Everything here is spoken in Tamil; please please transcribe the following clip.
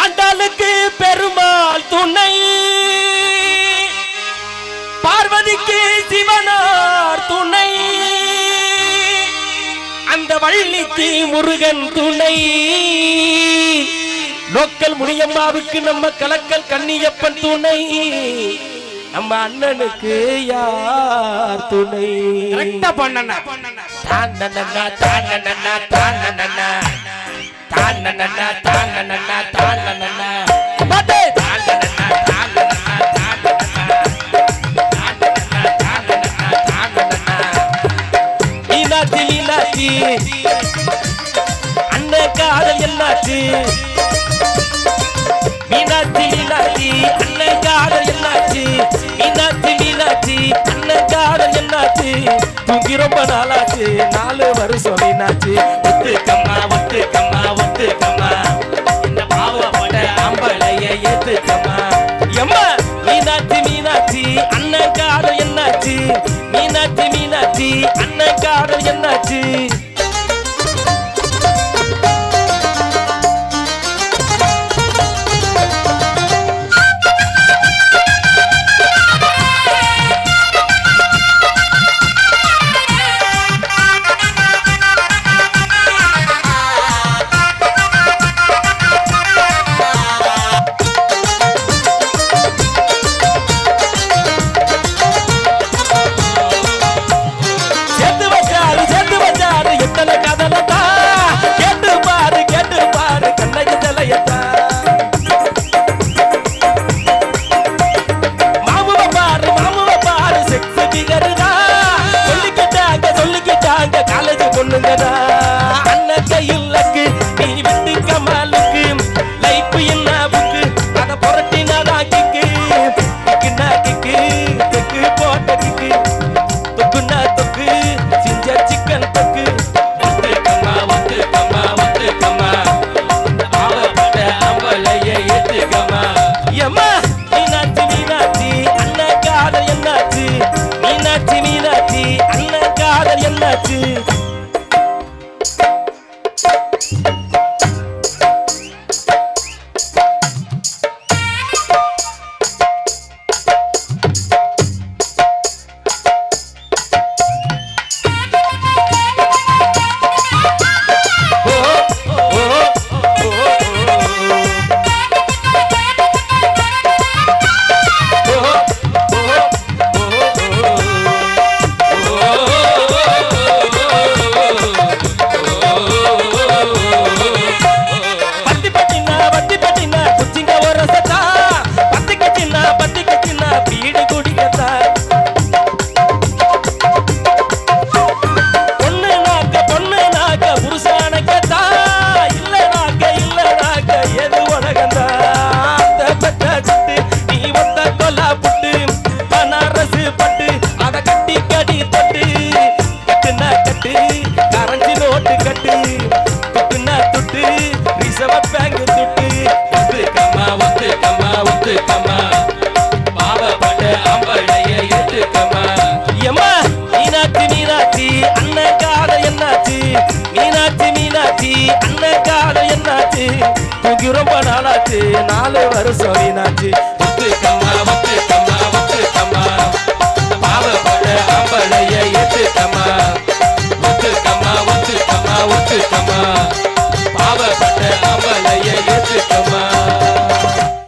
ஆண்டாளுக்கு பெருமாள் துணை. பார்வதிக்கு சிவனார் துணை. அந்த வள்ளிக்கு முருகன் துணை. லோக்கல் முனியம்மாவுக்கு நம்ம கலக்கல் கண்ணியப்பன் துணை. நம்ம அண்ணனுக்கு யார் துணை? கரெக்டா பண்ணனா தாண்டனா தாண்டனா தாண்டனா தாண்டனா தாண்டனா தாண்டனா என்னாச்சு அண்ணன் காதல் என்னாச்சு? மீனாட்சி மீனாட்சி அண்ணன் காதல் என்னாச்சு? மீனாட்சி மீனாட்சி அண்ணன் காதல் என்னாச்சு? தூங்கி ரொம்ப நாளாச்சு. நாலு வருஷம் மீனாச்சு ஒத்துக்கம்மா பாடல் என்னாச்சு? magic. என்னாச்சு? அண்ணன் காலம் என்னாச்சு? தூங்கி ரொம்ப நாளாச்சு. நாலு வருஷம் வீணாச்சு